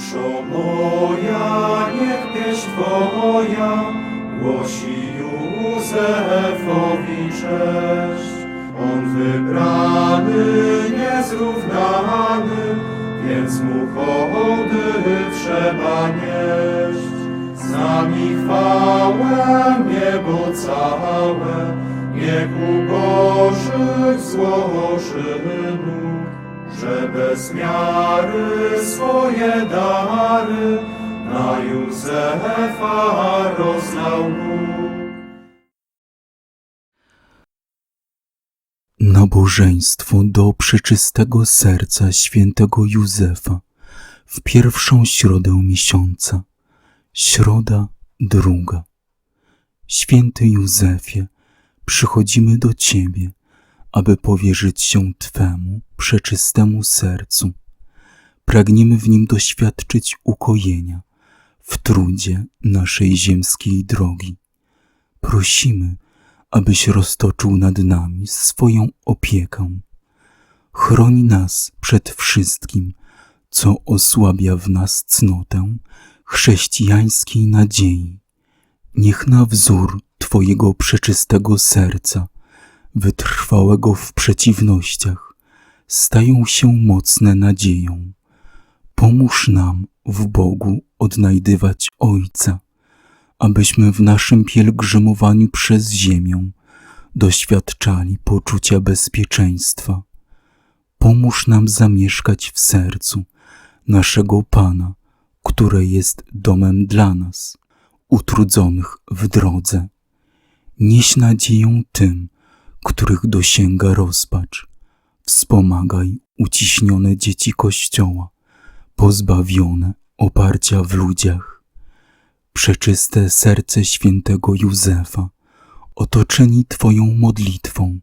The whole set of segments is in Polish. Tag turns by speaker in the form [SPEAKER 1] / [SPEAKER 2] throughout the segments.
[SPEAKER 1] Duszo moja, niech pieśń Twoja głosi Józefowi cześć. On wybrany, niezrównany, więc mu hołdy trzeba nieść. Z nami chwałę niebo całe, niech ubożyć złoży nóg, że bez miary swoje dary na Józefa rozlał Bóg.
[SPEAKER 2] Nabożeństwo do przeczystego serca świętego Józefa w pierwszą środę miesiąca. Środa druga. Święty Józefie, przychodzimy do Ciebie, aby powierzyć się Twemu przeczystemu sercu. Pragniemy w nim doświadczyć ukojenia w trudzie naszej ziemskiej drogi. Prosimy, abyś roztoczył nad nami swoją opiekę. Chroni nas przed wszystkim, co osłabia w nas cnotę chrześcijańskiej nadziei. Niech na wzór Twojego przeczystego serca, wytrwałego w przeciwnościach, stają się mocne nadzieją. Pomóż nam w Bogu odnajdywać Ojca abyśmy w naszym pielgrzymowaniu przez ziemię doświadczali poczucia bezpieczeństwa. Pomóż nam zamieszkać w sercu naszego Pana, które jest domem dla nas, utrudzonych w drodze. Nieś nadzieję tym, których dosięga rozpacz. Wspomagaj uciśnione dzieci Kościoła, pozbawione oparcia w ludziach przeczyste serce świętego Józefa, otoczeni Twoją modlitwą,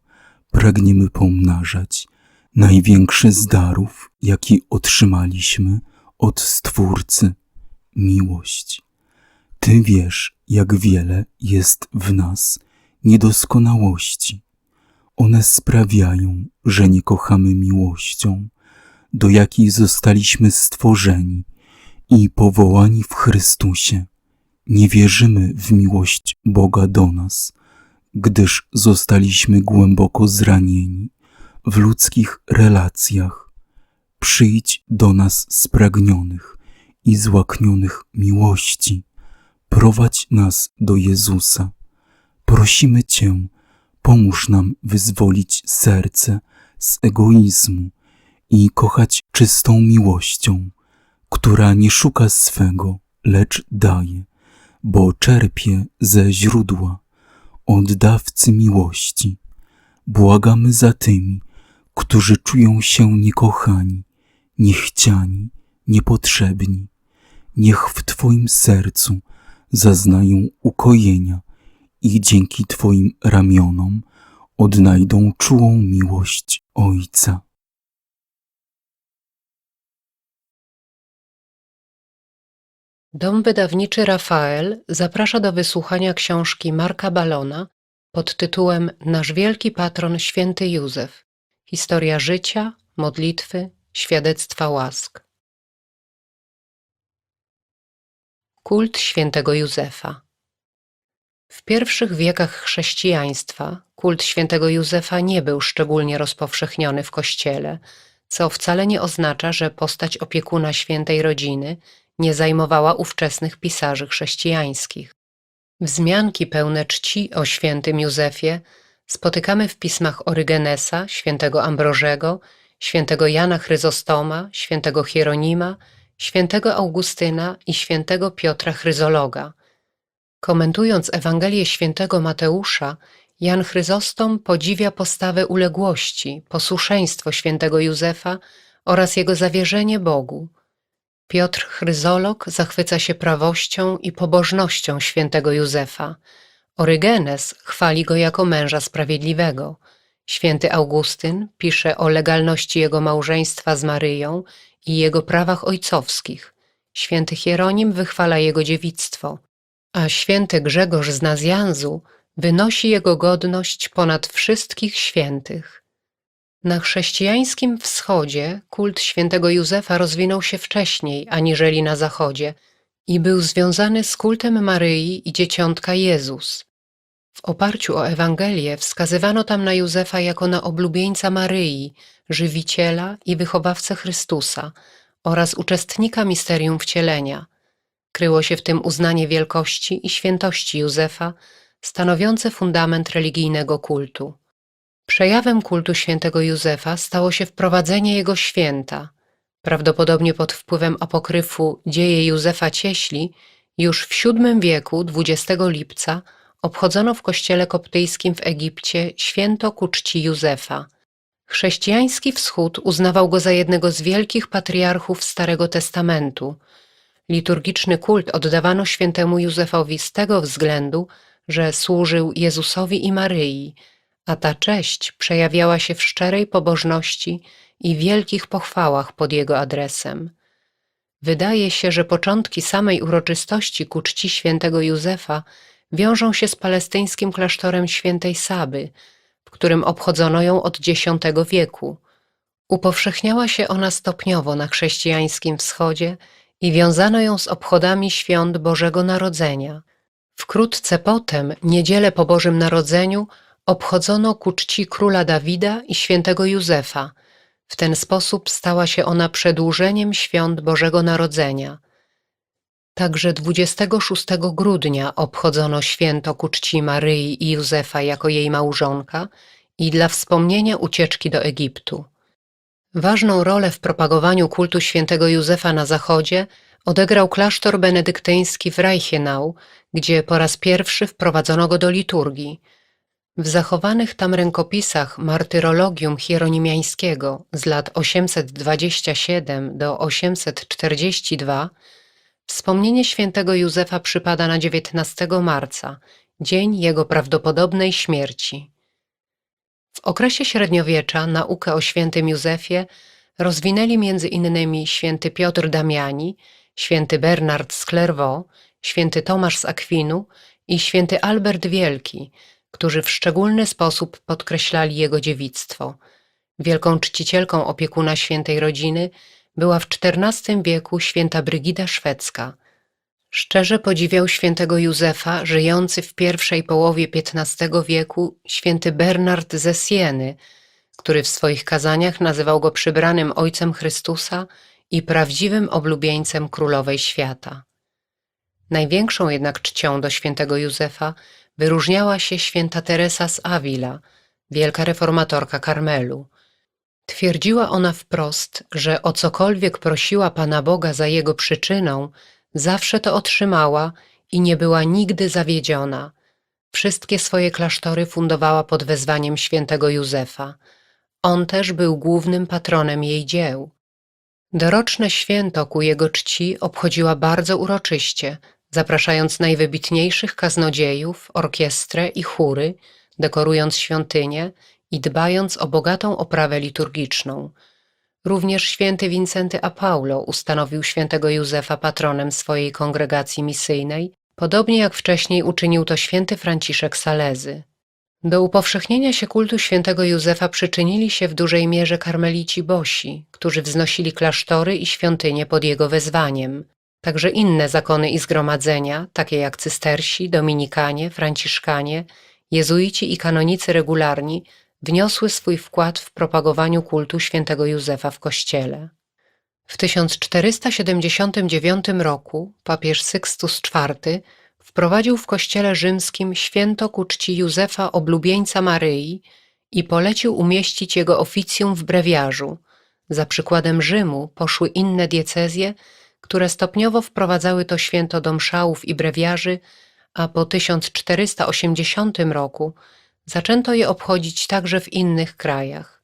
[SPEAKER 2] pragniemy pomnażać największy z darów, jaki otrzymaliśmy od Stwórcy miłość. Ty wiesz, jak wiele jest w nas niedoskonałości. One sprawiają, że nie kochamy miłością, do jakiej zostaliśmy stworzeni i powołani w Chrystusie nie wierzymy w miłość Boga do nas, gdyż zostaliśmy głęboko zranieni w ludzkich relacjach. Przyjdź do nas spragnionych i złaknionych miłości. Prowadź nas do Jezusa. Prosimy Cię, pomóż nam wyzwolić serce z egoizmu i kochać czystą miłością, która nie szuka swego, lecz daje bo czerpie ze źródła, od dawcy miłości. Błagamy za tymi, którzy czują się niekochani, niechciani, niepotrzebni. Niech w Twoim sercu zaznają ukojenia i dzięki Twoim ramionom odnajdą czułą miłość Ojca.
[SPEAKER 3] Dom wydawniczy Rafael zaprasza do wysłuchania książki Marka Balona pod tytułem Nasz wielki patron święty Józef. Historia życia, modlitwy, świadectwa łask. Kult świętego Józefa. W pierwszych wiekach chrześcijaństwa kult świętego Józefa nie był szczególnie rozpowszechniony w kościele, co wcale nie oznacza, że postać opiekuna świętej rodziny nie zajmowała ówczesnych pisarzy chrześcijańskich. Wzmianki pełne czci o świętym Józefie spotykamy w pismach Orygenesa, świętego Ambrożego, świętego Jana Chryzostoma, świętego Hieronima, świętego Augustyna i świętego Piotra Chryzologa. Komentując Ewangelię świętego Mateusza, Jan Chryzostom podziwia postawę uległości, posłuszeństwo świętego Józefa oraz jego zawierzenie Bogu. Piotr Chryzolog zachwyca się prawością i pobożnością świętego Józefa. Orygenes chwali go jako męża sprawiedliwego. Święty Augustyn pisze o legalności jego małżeństwa z Maryją i jego prawach ojcowskich. Święty Hieronim wychwala jego dziewictwo, a święty Grzegorz z Nazjanzu wynosi jego godność ponad wszystkich świętych. Na chrześcijańskim wschodzie kult świętego Józefa rozwinął się wcześniej aniżeli na zachodzie i był związany z kultem Maryi i dzieciątka Jezus. W oparciu o Ewangelię wskazywano tam na Józefa jako na oblubieńca Maryi, żywiciela i wychowawcę Chrystusa oraz uczestnika misterium wcielenia. Kryło się w tym uznanie wielkości i świętości Józefa, stanowiące fundament religijnego kultu. Przejawem kultu świętego Józefa stało się wprowadzenie jego święta. Prawdopodobnie pod wpływem apokryfu Dzieje Józefa Cieśli już w VII wieku 20 lipca obchodzono w kościele koptyjskim w Egipcie święto ku czci Józefa. Chrześcijański wschód uznawał go za jednego z wielkich patriarchów Starego Testamentu. Liturgiczny kult oddawano świętemu Józefowi z tego względu, że służył Jezusowi i Maryi, a ta cześć przejawiała się w szczerej pobożności i wielkich pochwałach pod jego adresem. Wydaje się, że początki samej uroczystości ku czci świętego Józefa wiążą się z palestyńskim klasztorem świętej Saby, w którym obchodzono ją od X wieku. Upowszechniała się ona stopniowo na chrześcijańskim wschodzie i wiązano ją z obchodami świąt Bożego Narodzenia. Wkrótce potem, niedzielę po Bożym Narodzeniu, obchodzono ku czci króla Dawida i świętego Józefa. W ten sposób stała się ona przedłużeniem świąt Bożego Narodzenia. Także 26 grudnia obchodzono święto ku czci Maryi i Józefa jako jej małżonka i dla wspomnienia ucieczki do Egiptu. Ważną rolę w propagowaniu kultu świętego Józefa na Zachodzie odegrał klasztor benedyktyński w Reichenau, gdzie po raz pierwszy wprowadzono go do liturgii. W zachowanych tam rękopisach Martyrologium Hieronimiańskiego z lat 827 do 842 wspomnienie świętego Józefa przypada na 19 marca, dzień jego prawdopodobnej śmierci. W okresie średniowiecza naukę o świętym Józefie rozwinęli między innymi święty Piotr Damiani, święty Bernard z Clairvaux, święty Tomasz z Akwinu i święty Albert Wielki, którzy w szczególny sposób podkreślali jego dziewictwo. Wielką czcicielką opiekuna świętej rodziny była w XIV wieku święta Brygida Szwedzka. Szczerze podziwiał świętego Józefa, żyjący w pierwszej połowie XV wieku święty Bernard ze Sieny, który w swoich kazaniach nazywał go przybranym Ojcem Chrystusa i prawdziwym oblubieńcem Królowej Świata. Największą jednak czcią do świętego Józefa wyróżniała się święta Teresa z Avila, wielka reformatorka Karmelu. Twierdziła ona wprost, że o cokolwiek prosiła Pana Boga za jego przyczyną, zawsze to otrzymała i nie była nigdy zawiedziona. Wszystkie swoje klasztory fundowała pod wezwaniem świętego Józefa. On też był głównym patronem jej dzieł. Doroczne święto ku jego czci obchodziła bardzo uroczyście, zapraszając najwybitniejszych kaznodziejów, orkiestrę i chóry, dekorując świątynię i dbając o bogatą oprawę liturgiczną. Również święty Wincenty a Paulo ustanowił świętego Józefa patronem swojej kongregacji misyjnej, podobnie jak wcześniej uczynił to święty Franciszek Salezy. Do upowszechnienia się kultu świętego Józefa przyczynili się w dużej mierze karmelici bosi, którzy wznosili klasztory i świątynie pod jego wezwaniem. Także inne zakony i zgromadzenia, takie jak cystersi, dominikanie, franciszkanie, jezuici i kanonicy regularni, wniosły swój wkład w propagowaniu kultu świętego Józefa w Kościele. W 1479 roku papież Sykstus IV wprowadził w Kościele rzymskim święto ku czci Józefa oblubieńca Maryi i polecił umieścić jego oficjum w brewiarzu. Za przykładem Rzymu poszły inne diecezje, które stopniowo wprowadzały to święto do mszałów i brewiarzy, a po 1480 roku zaczęto je obchodzić także w innych krajach.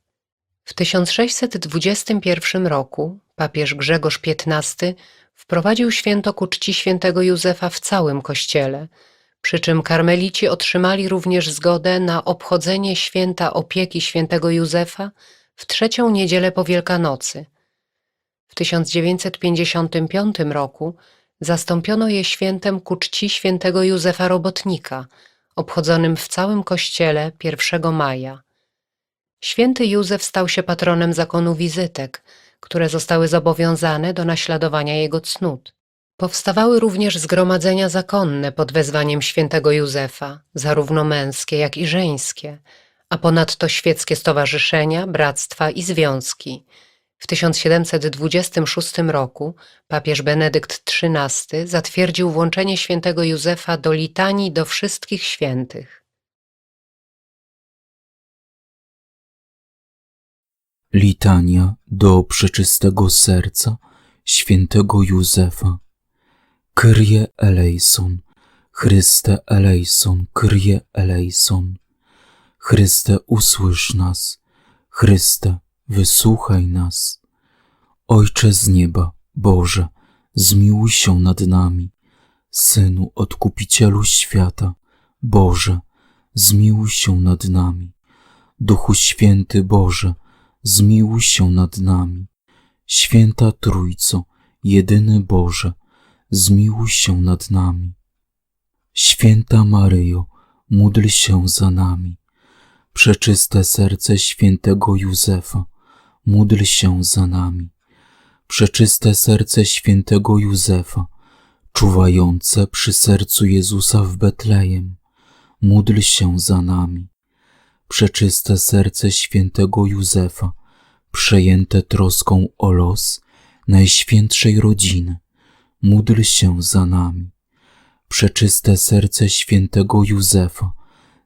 [SPEAKER 3] W 1621 roku papież Grzegorz XV wprowadził święto ku czci świętego Józefa w całym kościele, przy czym karmelici otrzymali również zgodę na obchodzenie święta opieki świętego Józefa w trzecią niedzielę po Wielkanocy. W 1955 roku zastąpiono je świętem ku czci świętego Józefa Robotnika, obchodzonym w całym kościele 1 maja. Święty Józef stał się patronem zakonu wizytek, które zostały zobowiązane do naśladowania jego cnót. Powstawały również zgromadzenia zakonne pod wezwaniem świętego Józefa, zarówno męskie, jak i żeńskie, a ponadto świeckie stowarzyszenia, bractwa i związki. W 1726 roku papież Benedykt XIII zatwierdził włączenie świętego Józefa do litanii do wszystkich świętych.
[SPEAKER 2] Litania do przeczystego serca świętego Józefa. Kyrie eleison, Chryste eleison, Kyrie eleison. Chryste usłysz nas, Chryste wysłuchaj nas. Ojcze z nieba, Boże, zmiłuj się nad nami. Synu Odkupicielu świata, Boże, zmiłuj się nad nami. Duchu Święty Boże, zmiłuj się nad nami. Święta Trójco, jedyny Boże, zmiłuj się nad nami. Święta Maryjo, módl się za nami. Przeczyste serce świętego Józefa, módl się za nami. Przeczyste serce świętego Józefa, czuwające przy sercu Jezusa w Betlejem, módl się za nami. Przeczyste serce świętego Józefa, przejęte troską o los najświętszej rodziny, módl się za nami. Przeczyste serce świętego Józefa,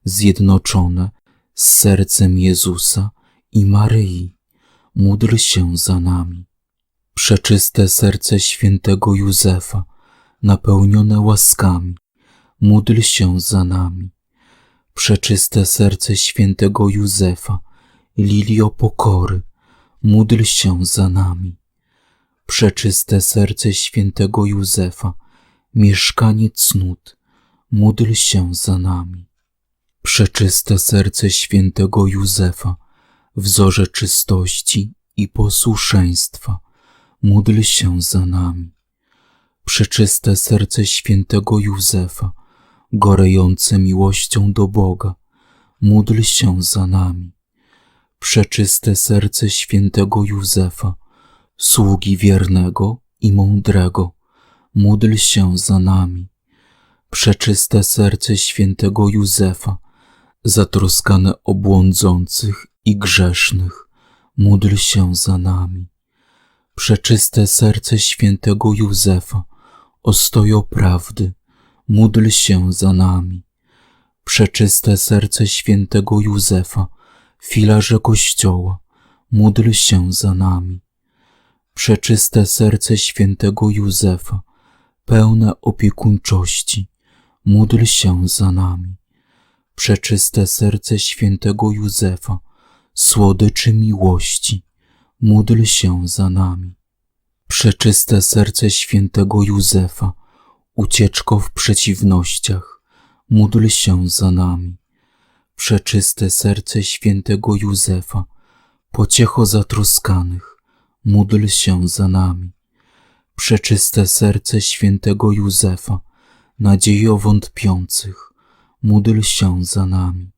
[SPEAKER 2] zjednoczone z sercem Jezusa i Maryi, módl się za nami. Przeczyste serce świętego Józefa, napełnione łaskami, módl się za nami. Przeczyste serce świętego Józefa, lilio pokory, módl się za nami. Przeczyste serce świętego Józefa, mieszkanie cnót, módl się za nami. Przeczyste serce świętego Józefa, wzorze czystości i posłuszeństwa, módl się za nami. Przeczyste serce świętego Józefa, gorejące miłością do Boga, módl się za nami. Przeczyste serce świętego Józefa, sługi wiernego i mądrego, módl się za nami. Przeczyste serce świętego Józefa, zatroskane o błądzących i grzesznych, módl się za nami. Przeczyste serce świętego Józefa, ostojo prawdy, módl się za nami. Przeczyste serce świętego Józefa, filarze Kościoła, módl się za nami. Przeczyste serce świętego Józefa, pełne opiekuńczości, módl się za nami. Przeczyste serce świętego Józefa, słodyczy miłości, módl się za nami. Przeczyste serce świętego Józefa, ucieczko w przeciwnościach, módl się za nami. Przeczyste serce świętego Józefa, pociecho zatroskanych, módl się za nami. Przeczyste serce świętego Józefa, nadziejo wątpiących, módl się za nami.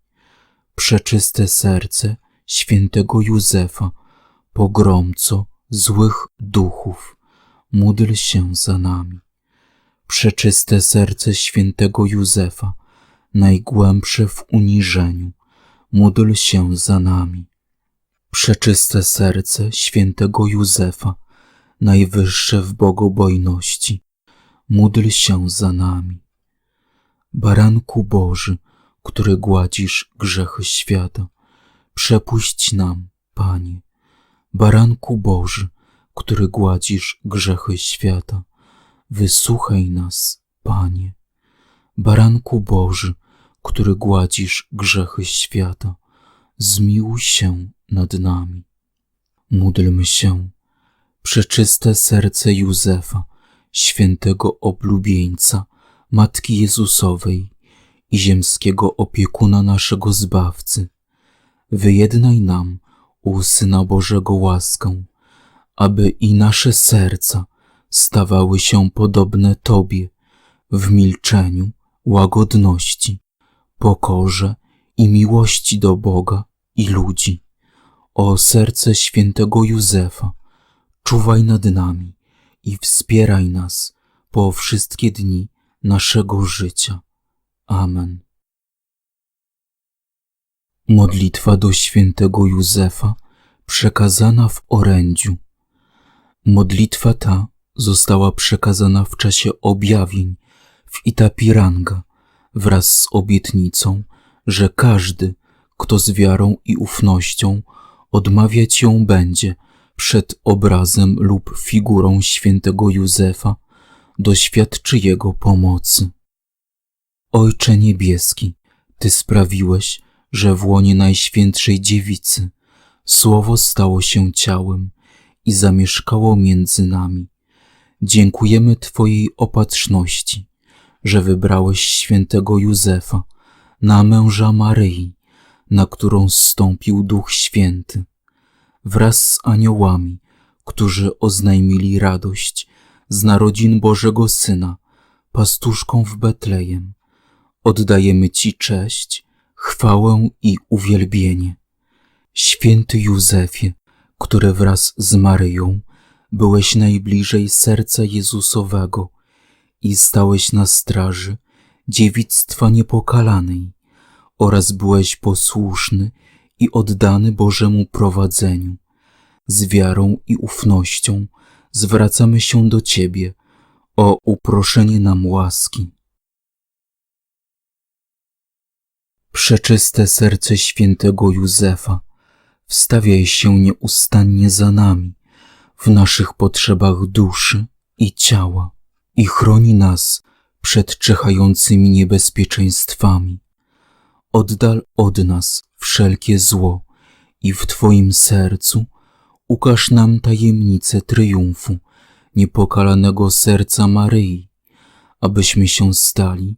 [SPEAKER 2] Przeczyste serce świętego Józefa, pogromco złych duchów, módl się za nami. Przeczyste serce świętego Józefa, najgłębsze w uniżeniu, módl się za nami. Przeczyste serce świętego Józefa, najwyższe w bogobojności, módl się za nami. Baranku Boży, który gładzisz grzechy świata, przepuść nam, Panie. Baranku Boży, który gładzisz grzechy świata, wysłuchaj nas, Panie. Baranku Boży, który gładzisz grzechy świata, zmiłuj się nad nami. Módlmy się, przeczyste serce Józefa, świętego oblubieńca, Matki Jezusowej i ziemskiego opiekuna naszego Zbawcy. Wyjednaj nam u Syna Bożego łaskę, aby i nasze serca stawały się podobne Tobie w milczeniu, łagodności, pokorze i miłości do Boga i ludzi. O serce świętego Józefa, czuwaj nad nami i wspieraj nas po wszystkie dni naszego życia. Amen. Modlitwa do świętego Józefa przekazana w orędziu. Modlitwa ta została przekazana w czasie objawień w Itapiranga wraz z obietnicą, że każdy, kto z wiarą i ufnością odmawiać ją będzie przed obrazem lub figurą świętego Józefa, doświadczy jego pomocy. Ojcze Niebieski, Ty sprawiłeś, że w łonie Najświętszej Dziewicy Słowo stało się ciałem i zamieszkało między nami. Dziękujemy Twojej opatrzności, że wybrałeś świętego Józefa na męża Maryi, na którą zstąpił Duch Święty, wraz z aniołami, którzy oznajmili radość z narodzin Bożego Syna, pastuszką w Betlejem. Oddajemy Ci cześć, chwałę i uwielbienie. Święty Józefie, który wraz z Maryją byłeś najbliżej serca Jezusowego i stałeś na straży dziewictwa niepokalanej oraz byłeś posłuszny i oddany Bożemu prowadzeniu. Z wiarą i ufnością zwracamy się do Ciebie o uproszenie nam łaski. Przeczyste serce świętego Józefa, wstawiaj się nieustannie za nami w naszych potrzebach duszy i ciała i chroni nas przed czyhającymi niebezpieczeństwami. Oddal od nas wszelkie zło i w Twoim sercu ukaż nam tajemnicę triumfu niepokalanego serca Maryi, abyśmy się stali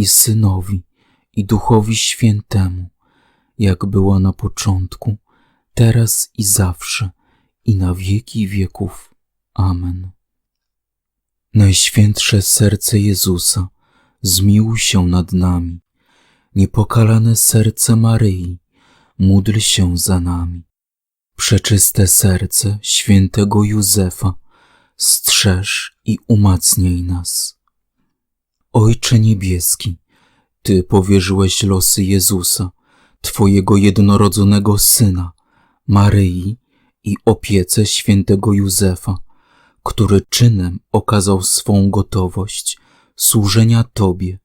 [SPEAKER 2] i Synowi i Duchowi Świętemu, jak była na początku, teraz i zawsze, i na wieki wieków. Amen. Najświętsze serce Jezusa, zmiłuj się nad nami. Niepokalane serce Maryi, módl się za nami. Przeczyste serce świętego Józefa, strzeż i umacniaj nas. Ojcze Niebieski, Ty powierzyłeś losy Jezusa, Twojego jednorodzonego Syna, Maryi i opiece świętego Józefa, który czynem okazał swą gotowość służenia Tobie.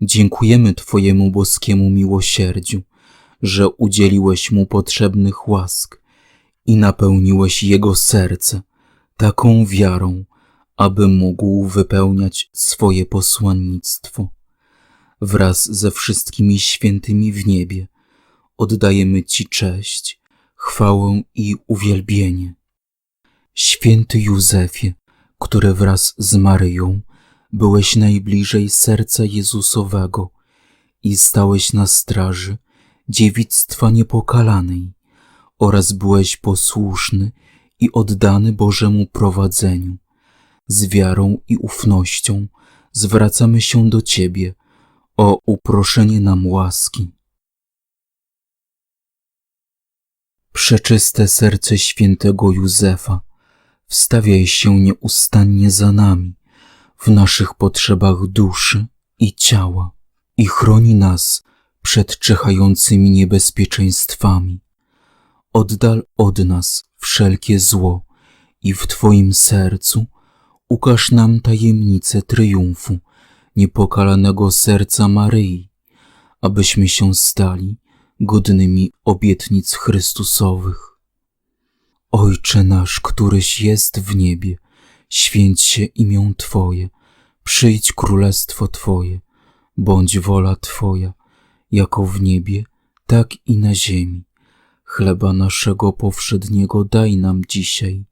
[SPEAKER 2] Dziękujemy Twojemu boskiemu miłosierdziu, że udzieliłeś mu potrzebnych łask i napełniłeś jego serce taką wiarą, aby mógł wypełniać swoje posłannictwo. Wraz ze wszystkimi świętymi w niebie oddajemy Ci cześć, chwałę i uwielbienie. Święty Józefie, który wraz z Maryją byłeś najbliżej serca Jezusowego i stałeś na straży dziewictwa niepokalanej oraz byłeś posłuszny i oddany Bożemu prowadzeniu. Z wiarą i ufnością zwracamy się do Ciebie o uproszenie nam łaski. Przeczyste serce świętego Józefa, wstawiaj się nieustannie za nami w naszych potrzebach duszy i ciała i chroni nas przed czyhającymi niebezpieczeństwami. Oddal od nas wszelkie zło i w Twoim sercu ukaż nam tajemnicę triumfu niepokalanego serca Maryi, abyśmy się stali godnymi obietnic Chrystusowych. Ojcze nasz, któryś jest w niebie, święć się imię Twoje, przyjdź królestwo Twoje, bądź wola Twoja, jako w niebie, tak i na ziemi. Chleba naszego powszedniego daj nam dzisiaj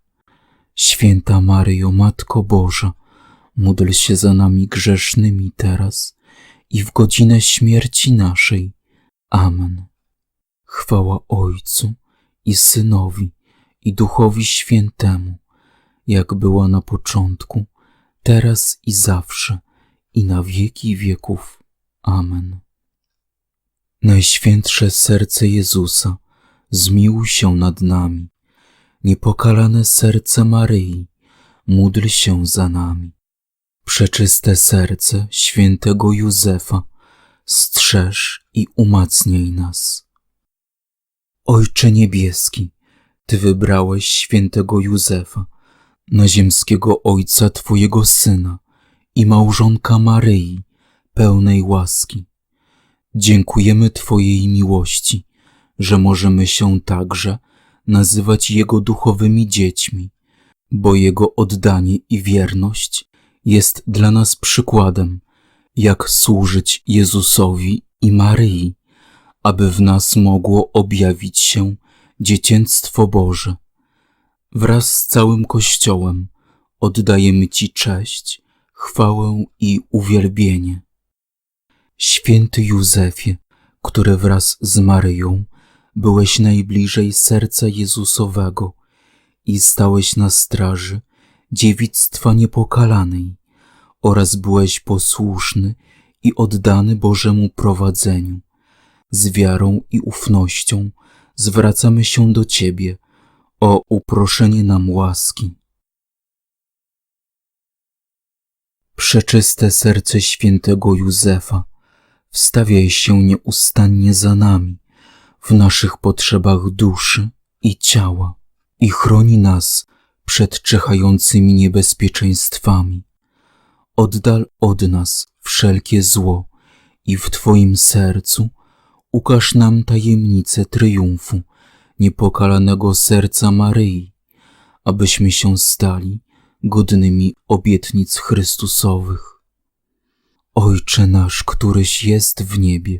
[SPEAKER 2] Święta Maryjo, Matko Boża, módl się za nami grzesznymi teraz i w godzinę śmierci naszej. Amen. Chwała Ojcu i Synowi i Duchowi Świętemu, jak była na początku, teraz i zawsze, i na wieki wieków. Amen. Najświętsze serce Jezusa, zmiłuj się nad nami. Niepokalane serce Maryi, módl się za nami. Przeczyste serce świętego Józefa, strzeż i umacniaj nas. Ojcze niebieski, Ty wybrałeś świętego Józefa, naziemskiego ojca Twojego syna i małżonka Maryi, pełnej łaski. Dziękujemy Twojej miłości, że możemy się także nazywać Jego duchowymi dziećmi, bo Jego oddanie i wierność jest dla nas przykładem, jak służyć Jezusowi i Maryi, aby w nas mogło objawić się dziecięctwo Boże. Wraz z całym Kościołem oddajemy Ci cześć, chwałę i uwielbienie. Święty Józefie, który wraz z Maryją byłeś najbliżej serca Jezusowego i stałeś na straży dziewictwa niepokalanej oraz byłeś posłuszny i oddany Bożemu prowadzeniu. Z wiarą i ufnością zwracamy się do Ciebie o uproszenie nam łaski. Przeczyste serce świętego Józefa, wstawiaj się nieustannie za nami w naszych potrzebach duszy i ciała i chroni nas przed czyhającymi niebezpieczeństwami. Oddal od nas wszelkie zło i w Twoim sercu ukaż nam tajemnicę triumfu niepokalanego serca Maryi, abyśmy się stali godnymi obietnic Chrystusowych. Ojcze nasz, któryś jest w niebie,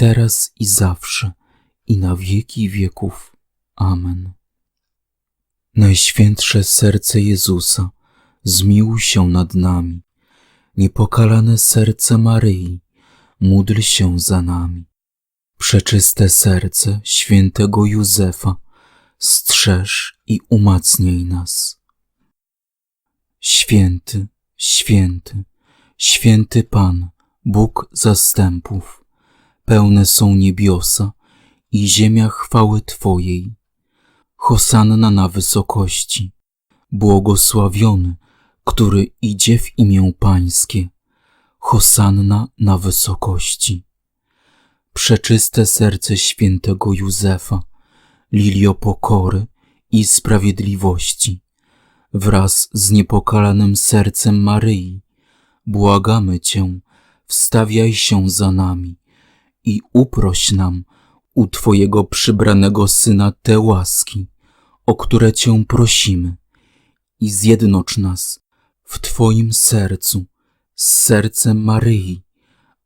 [SPEAKER 2] teraz i zawsze, i na wieki wieków. Amen. Najświętsze serce Jezusa, zmiłuj się nad nami. Niepokalane serce Maryi, módl się za nami. Przeczyste serce świętego Józefa, strzeż i umacniaj nas. Święty, święty, święty Pan, Bóg zastępów, pełne są niebiosa i ziemia chwały Twojej. Hosanna na wysokości, Błogosławiony, który idzie w imię Pańskie. Hosanna na wysokości. Przeczyste serce świętego Józefa, lilio pokory i sprawiedliwości, wraz z niepokalanym sercem Maryi, błagamy Cię, wstawiaj się za nami i uproś nam u Twojego przybranego Syna te łaski, o które Cię prosimy, i zjednocz nas w Twoim sercu z sercem Maryi,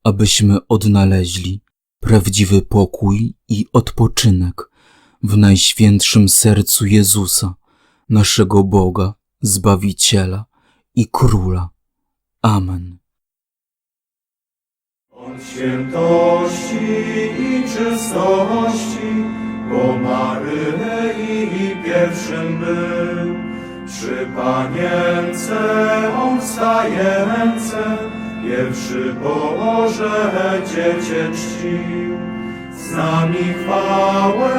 [SPEAKER 2] abyśmy odnaleźli prawdziwy pokój i odpoczynek w Najświętszym Sercu Jezusa, naszego Boga, Zbawiciela i Króla. Amen.
[SPEAKER 1] Od świętości i czystości, bo Maryi pierwszym był. Przy panience on wstające, pierwszy Boże Dziecię czcił. Z nami chwałę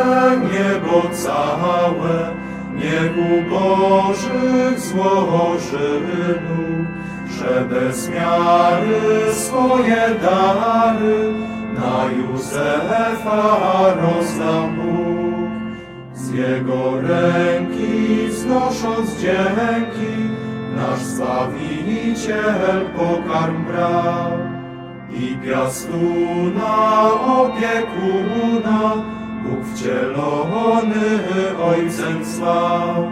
[SPEAKER 1] niebo całe, niech Bożych złoży Bóg, że bez miary swoje dary na Józefa rozdał Bóg. Z jego ręki wznosząc dzięki, nasz Zbawiciel pokarm brał. I piastuna opiekuna, Bóg wcielony Ojcem swał.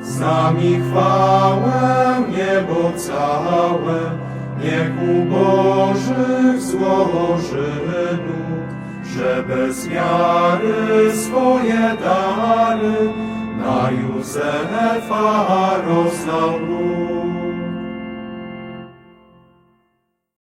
[SPEAKER 1] Z nami chwałę niebo całe, niech u Bożych złoży nóg, że bez miary swoje dary na Józefa rozdał Bóg.